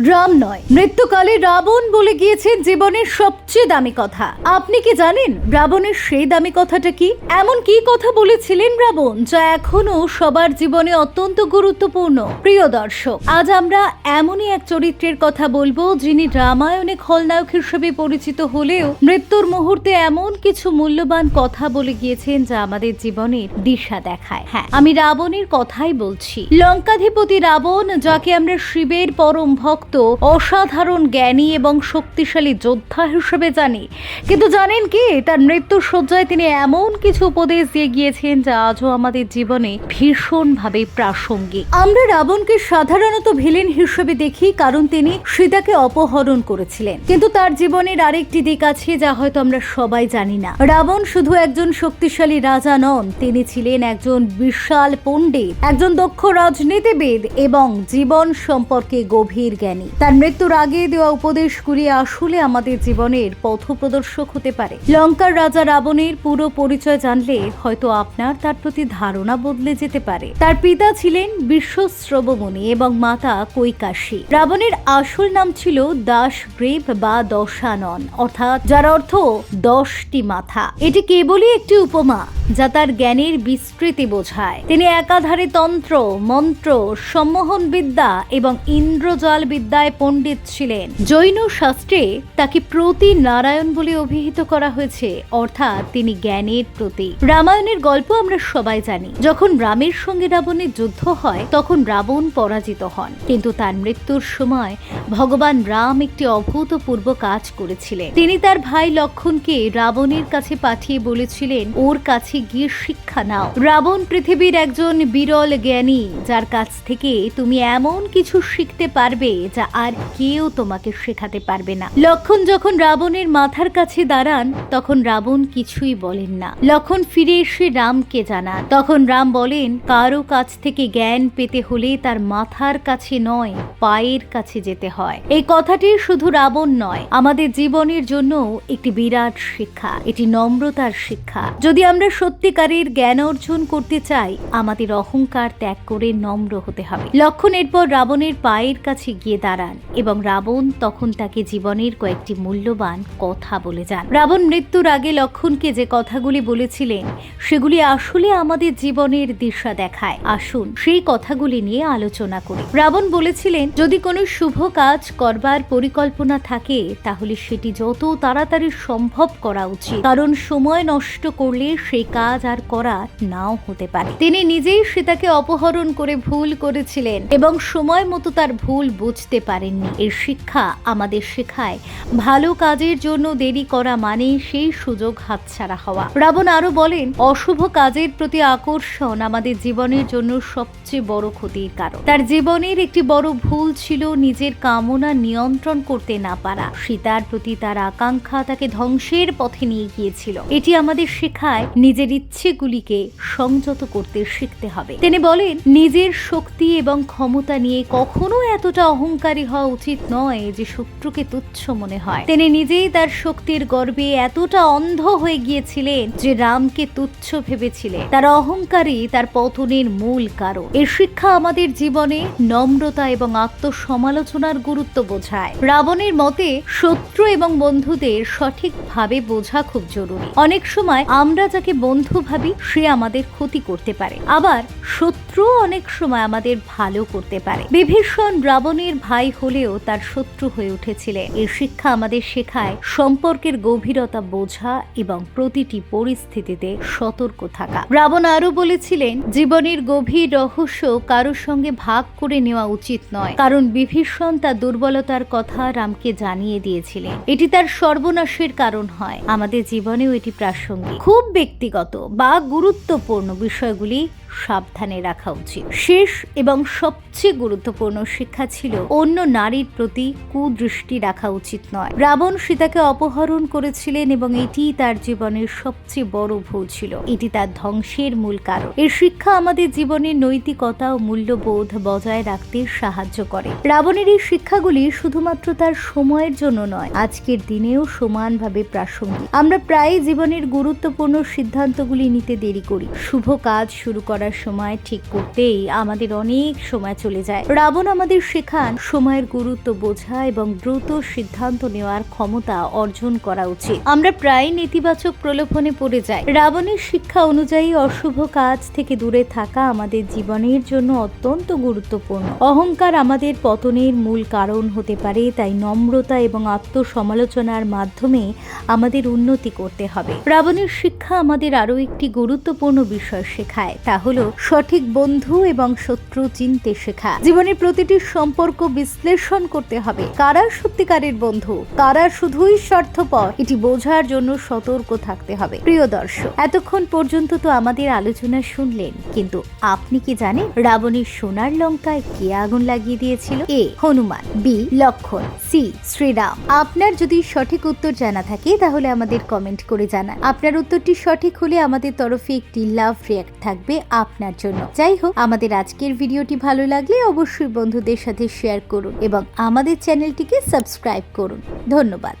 রাম নয়, মৃত্যুকালে রাবণ বলে গিয়েছেন জীবনের সবচেয়ে দামি কথা। আপনি কি জানেন রাবণের সেই দামি কথাটা কি? এমন কি কথা বলেছিলেন রাবণ যা এখনও সবার জীবনে অত্যন্ত গুরুত্বপূর্ণ? প্রিয় দর্শক, আজ আমরা এমনই এক চরিত্রের কথা বলব যিনি রামায়ণে খলনায়ক হিসেবে পরিচিত হলেও মৃত্যুর মুহূর্তে এমন কিছু মূল্যবান কথা বলে গিয়েছেন যা আমাদের জীবনের দিশা দেখায়। হ্যাঁ আমি রাবণের কথাই বলছি। লঙ্কাধিপতি রাবণ, যাকে আমরা শিবের পরম ভক্ত অসাধারণ, জ্ঞানী এবং শক্তিশালী যোদ্ধা হিসেবে জানি। কিন্তু জানেন কি, তার মৃত্যুর শয্যায় তিনি এমন কিছু উপদেশ দিয়ে গিয়েছেন যা আজও আমাদের জীবনে ভীষণভাবে প্রাসঙ্গিক। আমরা রাবণকে সাধারণত ভিলেন হিসেবে দেখি কারণ তিনি সীতাকে অপহরণ করেছিলেন। কিন্তু তার জীবনের আরেকটি দিক আছে যা হয়তো আমরা সবাই জানি না। রাবণ শুধু একজন শক্তিশালী রাজা নন, তিনি ছিলেন একজন বিশাল পণ্ডিত, একজন দক্ষ রাজনীতিবিদ এবং জীবন সম্পর্কে গভীর জ্ঞানী। তার মৃত্যুর আগে দেওয়া উপদেশগুলি আসলে আমাদের জীবনের পথপ্রদর্শক হতে পারে। লঙ্কার রাজা রাবণের পুরো পরিচয় জানলে হয়তো আপনার তার প্রতি ধারণা বদলে যেতে পারে। তার পিতা ছিলেন বিশ্বশ্রবমণি এবং মাতা কৈকাশী। রাবণের আসল নাম ছিল দাস গ্রেভ বা দশানন, অর্থাৎ যার অর্থ দশটি মাথা। এটি কেবলই একটি উপমা। যা তার জ্ঞানের বিস্তৃতি বোঝায়। তিনি একাধারে তন্ত্র, মন্ত্র সম্মোহন বিদ্যা এবং ইন্দ্রজাল বিদ্যায় পণ্ডিত ছিলেন। জৈন শাস্ত্রে তাকে প্রতি নারায়ণ বলে অভিহিত করা হয়েছে, অর্থাৎ তিনি জ্ঞানের প্রতীক। রামায়ণের গল্প আমরা সবাই জানি। যখন রামের সঙ্গে রাবণের যুদ্ধ হয়, তখন রাবণ পরাজিত হন। কিন্তু তার মৃত্যুর সময় ভগবান রাম একটি অভূতপূর্ব কাজ করেছিলেন। তিনি তার ভাই লক্ষণকে রাবণের কাছে পাঠিয়ে বলেছিলেন, ওর কাছে গিয়ে শিক্ষা নাও। রাবণ পৃথিবীর একজন বিরল জ্ঞানী, যার কাছ থেকে তুমি এমন কিছু শিখতে পারবে যা আর কেউ তোমাকে শেখাতে পারবে না। লক্ষণ যখন রাবণের মাথার কাছে দাঁড়ান, তখন রাবণ কিছুই বলেন না। লক্ষণ ফিরে এসে রামকে জানান। তখন রাম বলেন, কারও কাছ থেকে জ্ঞান পেতে হলে তার মাথার কাছে নয়, পায়ের কাছে যেতে হয়। এই কথাটি শুধু রাবণ নয়, আমাদের জীবনের জন্য একটি বিরাট শিক্ষা এটি নম্রতার শিক্ষা। যদি আমরা সত্যিকারের জ্ঞান অর্জন করতে চাই, আমাদের অহংকার ত্যাগ করে নম্র হতে হবে। লক্ষণ এরপর রাবণের পায়ের কাছে গিয়ে দাঁড়ান এবং রাবণ তখন তাকে জীবনের কয়েকটি মূল্যবান কথা বলে যান। রাবণ মৃত্যুর আগে লক্ষণকে যে কথাগুলি বলেছিলেন, সেগুলি আসলে আমাদের জীবনের দিশা দেখায়। আসুন সেই কথাগুলি নিয়ে আলোচনা করি। রাবণ বলেছিলেন, যদি কোনো শুভ কাজ করবার পরিকল্পনা থাকে, তাহলে সেটি যত তাড়াতাড়ি সম্ভব করা উচিত। কারণ সময় নষ্ট করলে সেই কাজ আর করা নাও হতে পারে। তিনি নিজেই সীতাকে অপহরণ করে ভুল করেছিলেন এবং সময় মতো তার ভুল বুঝতে পারেননি। এর শিক্ষা আমাদের শেখায়। ভালো কাজের জন্য দেরি করা মানে সেই সুযোগ হাতছাড়া হওয়া। রাবণ আরও বলেন, অশুভ কাজের প্রতি আকর্ষণ আমাদের জীবনের জন্য সবচেয়ে বড় ক্ষতির কারণ। তার জীবনের একটি বড় ভুল ছিল নিজের কামনা নিয়ন্ত্রণ করতে না পারা। সীতার প্রতি তার আকাঙ্ক্ষা তাকে ধ্বংসের পথে নিয়ে গিয়েছিল। এটি আমাদের শেখায় নিজের ইচ্ছেগুলিকে সংযত করতে শিখতে হবে। তিনি বলেন, নিজের শক্তি এবং ক্ষমতা নিয়ে কখনো এতটা অহংকারী হওয়া উচিত নয় যে শত্রুকে তুচ্ছ মনে হয়। তিনি নিজেই তার শক্তির গর্বে এতটা অন্ধ হয়ে গিয়েছিলেন যে রামকে তুচ্ছ ভেবেছিলেন। তার অহংকারই তার পতনের মূল কারণ। এর শিক্ষা আমাদের জীবনে নম্রতা এবং আত্মসমালোচনার গুরুত্ব বোঝায়। রাবণের মতে, শত্রু এবং বন্ধুদের সঠিকভাবে বোঝা খুব জরুরি। অনেক সময় আমরা যাকে বন্ধু ভাবি, সে আমাদের ক্ষতি করতে পারে। আবার শত্রু অনেক সময় আমাদের ভালো করতে পারে। বিভীষণ রাবণের ভাই হলেও তার শত্রু হয়ে উঠেছিলেন। এর শিক্ষা আমাদের শেখায় সম্পর্কের গভীরতা বোঝা এবং প্রতিটি পরিস্থিতিতে সতর্ক থাকা। রাবণ আরও বলেছিলেন, জীবনের গভীর রহস্য কারোর সঙ্গে ভাগ করে নেওয়া উচিত নয়, কারণ বিভীষণ তার দুর্বলতার কথা রামকে জানিয়ে দিয়েছিলেন। এটি তার সর্বনাশের কারণ হয়। আমাদের জীবনেও এটি প্রাসঙ্গিক। খুব ব্যক্তিগত বা গুরুত্বপূর্ণ বিষয়গুলি সাবধানে রাখা উচিত। শেষ এবং সবচেয়ে গুরুত্বপূর্ণ শিক্ষা ছিল, অন্য নারীর প্রতি কুদৃষ্টি রাখা উচিত নয়। রাবণ সীতাকে অপহরণ করেছিলেন এবং এটি তার জীবনের সবচেয়ে বড় ভুল ছিল। এটি তার ধ্বংসের মূল কারণ। এই শিক্ষা আমাদের জীবনের নৈতিকতা ও মূল্যবোধ বজায় রাখতে সাহায্য করে। রাবণের এই শিক্ষাগুলি শুধুমাত্র তার সময়ের জন্য নয়, আজকের দিনেও সমানভাবে প্রাসঙ্গিক। আমরা প্রায় জীবনের গুরুত্বপূর্ণ সিদ্ধান্তগুলি নিতে দেরি করি। শুভ কাজ শুরু করার করার সময় ঠিক করতেই আমাদের অনেক সময় চলে যায়। রাবণ আমাদের শেখান সময়ের গুরুত্ব বোঝা এবং দ্রুত সিদ্ধান্ত নেওয়ার ক্ষমতা অর্জন করা উচিত। আমরা প্রায় নেতিবাচক প্রলোভনে পড়ে যাই। রাবণের শিক্ষা অনুযায়ী অশুভ কাজ থেকে দূরে থাকা আমাদের জীবনের জন্য অত্যন্ত গুরুত্বপূর্ণ। অহংকার আমাদের পতনের মূল কারণ হতে পারে, তাই নম্রতা এবং আত্মসমালোচনার মাধ্যমে আমাদের উন্নতি করতে হবে। রাবণের শিক্ষা আমাদের আরও একটি গুরুত্বপূর্ণ বিষয় শেখায়, তা হলো সঠিক বন্ধু এবং শত্রু চিনতে শেখা। জীবনের প্রতিটি সম্পর্ক বিশ্লেষণ করতে হবে। কারা সত্যিকারের বন্ধু? কারা শুধুই স্বার্থপর? এটি বোঝার জন্য সতর্ক থাকতে হবে। প্রিয় দর্শক, এতক্ষণ পর্যন্ত তো আমাদের আলোচনা শুনলেন, কিন্তু আপনি কি জানেন রাবণের সোনার লঙ্কায় কে আগুন লাগিয়ে দিয়েছিল? A, Hanuman, B, Lakshman, C, Shriram. আপনার যদি সঠিক উত্তর জানা থাকে, তাহলে আমাদের কমেন্ট করে জানান। আপনার উত্তরটি সঠিক হলে আমাদের তরফে একটি লাভ রিয়াক্ট থাকবে। আপনার জন্য। যাই হোক আমাদের আজকের ভিডিওটি ভালো লাগলে অবশ্যই বন্ধুদের সাথে শেয়ার করুন এবং আমাদের চ্যানেলটিকে সাবস্ক্রাইব করুন। ধন্যবাদ।